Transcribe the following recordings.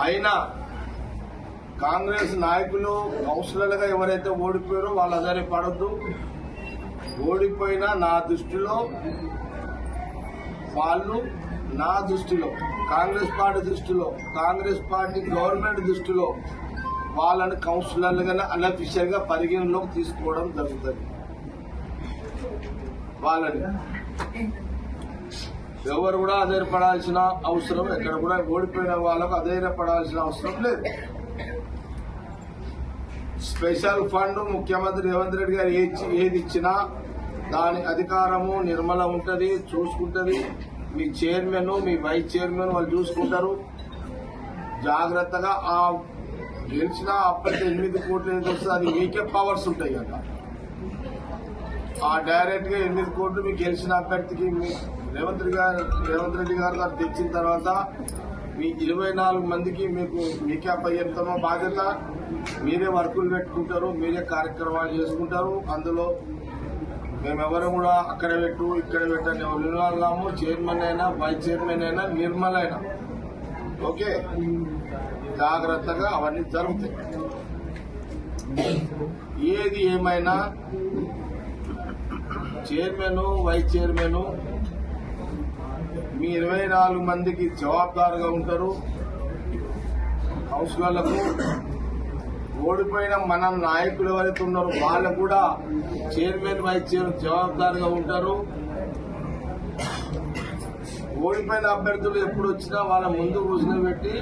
అయినా కాంగ్రెస్ నాయకులు కౌన్సిలర్లుగా ఎవరైతే ఓడిపోయారో వాళ్ళు అదే పడద్దు. ఓడిపోయినా నా దృష్టిలో వాళ్ళు నా దృష్టిలో కాంగ్రెస్ పార్టీ దృష్టిలో కాంగ్రెస్ పార్టీ గవర్నమెంట్ దృష్టిలో వాళ్ళని కౌన్సిలర్లుగానే అన్అఫీషియల్గా పరిగణలోకి తీసుకోవడం జరుగుతుంది. వాళ్ళని ఎవరు కూడా అధైర్యపడాల్సిన అవసరం ఎక్కడ కూడా ఓడిపోయిన వాళ్ళకు అధైర్యపడాల్సిన అవసరం లేదు. స్పెషల్ ఫండ్ ముఖ్యమంత్రి రేవంత్ రెడ్డి గారు ఏది ఏది ఇచ్చినా దాని అధికారము నిర్మల ఉంటుంది చూసుకుంటుంది. మీ చైర్మన్ మీ వైస్ చైర్మన్ వాళ్ళు చూసుకుంటారు. జాగ్రత్తగా ఆ గెలిచిన అప్పటికి ఎనిమిది కోట్లు ఏది వస్తుంది అది మీకే పవర్స్ ఉంటాయి కదా. ఆ డైరెక్ట్గా ఎనిమిది కోట్లు మీకు గెలిచిన అభ్యర్థికి మీ రేవంత్ గారు రేవంత్ రెడ్డి గారు గారు తెచ్చిన తర్వాత మీ ఇరవై నాలుగు మందికి మీకు మీకే అప్పయ్యంతమో బాధ్యత. మీరే వర్కులు పెట్టుకుంటారు మీరే కార్యక్రమాలు చేసుకుంటారు. అందులో మేమెవరు కూడా అక్కడ పెట్టు ఇక్కడ పెట్టని నిలవాళ్ళము చైర్మన్ అయినా వైస్ చైర్మన్ అయినా నిర్మల్ అయినా. ఓకే? జాగ్రత్తగా అవన్నీ జరుగుతాయి. ఏది ఏమైనా చైర్మన్ వైస్ చైర్మన్ మీ ఇరవై నాలుగు మందికి జవాబుదారుగా ఉంటారు. కౌన్సిలర్లకు ఓడిపోయిన మన నాయకులు ఎవరైతే ఉన్నారో వాళ్ళు కూడా చైర్మన్ వైస్ చైర్మన్ జవాబుదారుగా ఉంటారు. ఓడిపోయిన అభ్యర్థులు ఎప్పుడు వచ్చినా వాళ్ళ ముందు కూర్చోబెట్టి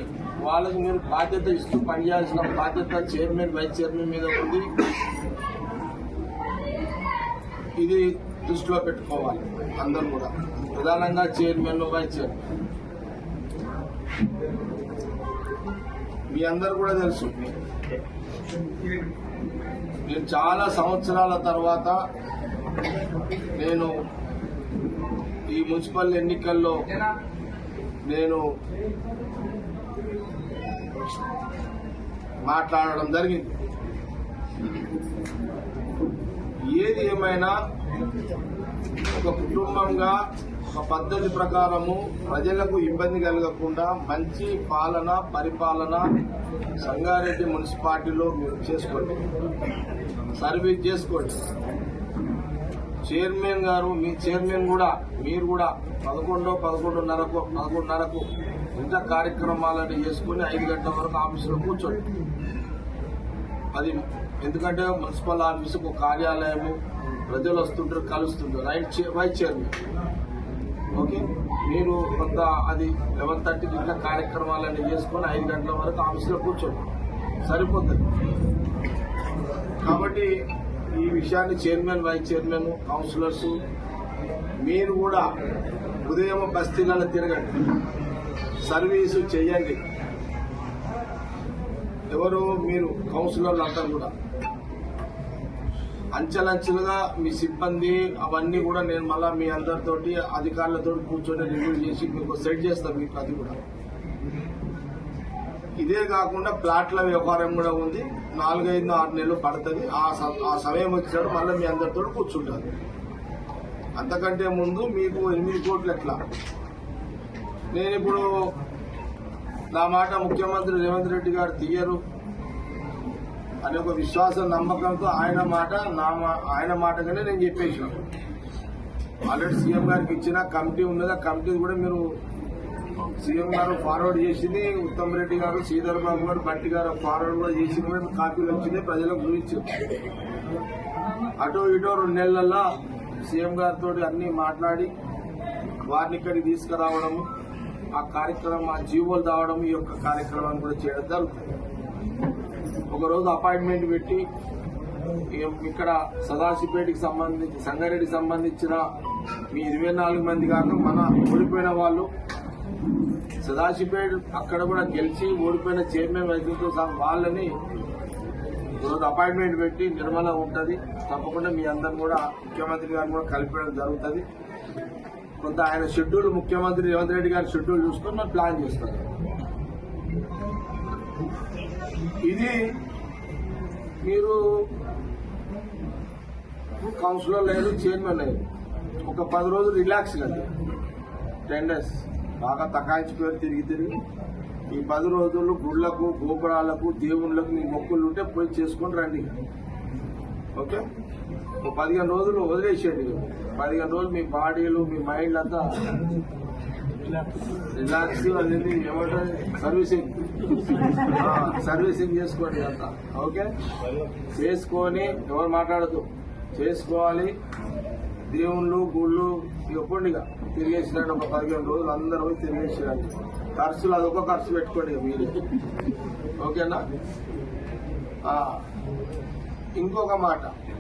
వాళ్ళకి మీరు బాధ్యత ఇస్తూ పనిచేయాల్సిన బాధ్యత చైర్మన్ వైస్ చైర్మన్ మీద ఉంది. ఇది దృష్టిలో పెట్టుకోవాలి అందరూ కూడా. ప్రధానంగా చైర్మన్ వైస్ చైర్మన్. మీ అందరు కూడా తెలుసు. నేను చాలా సంవత్సరాల తర్వాత నేను ఈ మున్సిపల్ ఎన్నికల్లో నేను మాట్లాడడం జరిగింది. ఏది ఏమైనా ఒక కుటుంబంగా ఒక పద్ధతి ప్రకారము ప్రజలకు ఇబ్బంది కలగకుండా మంచి పాలన పరిపాలన సంగారెడ్డి మున్సిపాలిటీలో మీరు చేసుకోండి. సర్వీస్ చేసుకోండి. చైర్మన్ గారు మీ చైర్మన్ కూడా మీరు కూడా పదకొండో పదకొండున్నరకు పదకొండున్నరకు ఇంత కార్యక్రమాలని చేసుకుని ఐదు గంటల వరకు ఆఫీసులో కూర్చోండి. అది ఎందుకంటే మున్సిపల్ ఆఫీసు ఒక కార్యాలయము ప్రజలు వస్తుంటారు కలుస్తుంటారు. Right vice chairman. ఓకే? మీరు కొంత అది లెవెన్ థర్టీకి ఇంకా కార్యక్రమాలన్నీ చేసుకొని ఐదు గంటల వరకు ఆఫీస్లో కూర్చోండి. సరిపోతుంది. కాబట్టి ఈ విషయాన్ని చైర్మన్ వైస్ చైర్మన్ కౌన్సిలర్స్ మీరు కూడా ఉదయం బస్తీలలో తిరగండి. సర్వీసు చేయండి. ఎవరు మీరు కౌన్సిలర్లు అంటారు కూడా. అంచెలంచెలుగా మీ సిబ్బంది అవన్నీ కూడా నేను మళ్ళా మీ అందరితోటి అధికారులతో కూర్చొని రివ్యూ చేసి మీకు సెట్ చేస్తాను మీకు అది కూడా. ఇదే కాకుండా ప్లాట్ల వ్యవహారం కూడా ఉంది. నాలుగైదు ఆరు నెలలు పడుతుంది. ఆ ఆ సమయం వచ్చినప్పుడు మళ్ళీ మీ అందరితో కూర్చుంటారు. అంతకంటే ముందు మీకు ఎనిమిది కోట్లు ఎట్లా? నేను ఇప్పుడు నా మాట ముఖ్యమంత్రి రేవంత్ రెడ్డి గారు తీయరు. అనే ఒక విశ్వాసం నమ్మకంతో ఆయన మాట నా మా- ఆయన మాటగానే నేను చెప్పేసిన. ఆల్రెడీ సీఎం గారికి ఇచ్చిన కమిటీ ఉన్నది ఆ కమిటీ కూడా మీరు సీఎం గారు ఫార్వర్డ్ చేసింది ఉత్తమ్ రెడ్డి గారు శ్రీధర్ బాబు గారు బట్టి గారు ఫార్వర్డ్ కూడా చేసిన కూడా కాపీలు వచ్చింది ప్రజలకు చూపించారు అటు ఇటు రెండు నెలల్లో సీఎం గారితో అన్ని మాట్లాడి వారిని ఇక్కడికి తీసుకురావడం ఆ కార్యక్రమం ఆ జీవోలు తావడం ఈ యొక్క కార్యక్రమాన్ని కూడా చేయడం జరుగుతుంది. ఒకరోజు అపాయింట్మెంట్ పెట్టి ఇక్కడ సదాశివపేటకి సంబంధించి సంగారెడ్డికి సంబంధించిన మీ ఇరవై నాలుగు మంది కాక మన ఓడిపోయిన వాళ్ళు సదాశివపేట అక్కడ కూడా గెలిచి ఓడిపోయిన చైర్మన్ వైద్యులతో సహా వాళ్ళని ఈరోజు అపాయింట్మెంట్ పెట్టి నిర్మల ఉంటుంది. తప్పకుండా మీ అందరం కూడా ముఖ్యమంత్రి గారిని కూడా కలిపడం జరుగుతుంది. కొంత ఆయన షెడ్యూల్ ముఖ్యమంత్రి రేవంత్ రెడ్డి గారి షెడ్యూల్ చూసుకొని మనం ప్లాన్ చేస్తాం. ఇది మీరు కౌన్సిలర్ లేదు చైర్మన్ లేదు. ఒక పది రోజులు రిలాక్స్ కదా టెన్ డేస్ బాగా తకాయించుకొని తిరిగి తిరిగి. ఈ పది రోజులు గుళ్ళకు గోపురాలకు దేవుళ్ళకు మీ మొక్కులు ఉంటే పోయి చేసుకొని రండి. ఓకే? ఒక పదిహేను రోజులు వదిలేసేయండి. పదిహేను రోజులు మీ బాడీలు మీ మైండ్ అంతా రిలాక్స్ అనేది ఏమంటారు సర్వీసింగ్ సర్వీసింగ్ చేసుకోండి అంతా. ఓకే? చేసుకొని ఎవరు మాట్లాడదు చేసుకోవాలి. దేవుళ్ళు గుళ్ళు ఇవ్వండి తిరిగేసినాడు ఒక పదిహేను రోజులు అందరూ పోయి తిరిగేసినాడు ఖర్చులు అదొక ఖర్చు పెట్టుకోండి మీరు. ఓకేనా? ఇంకొక మాట.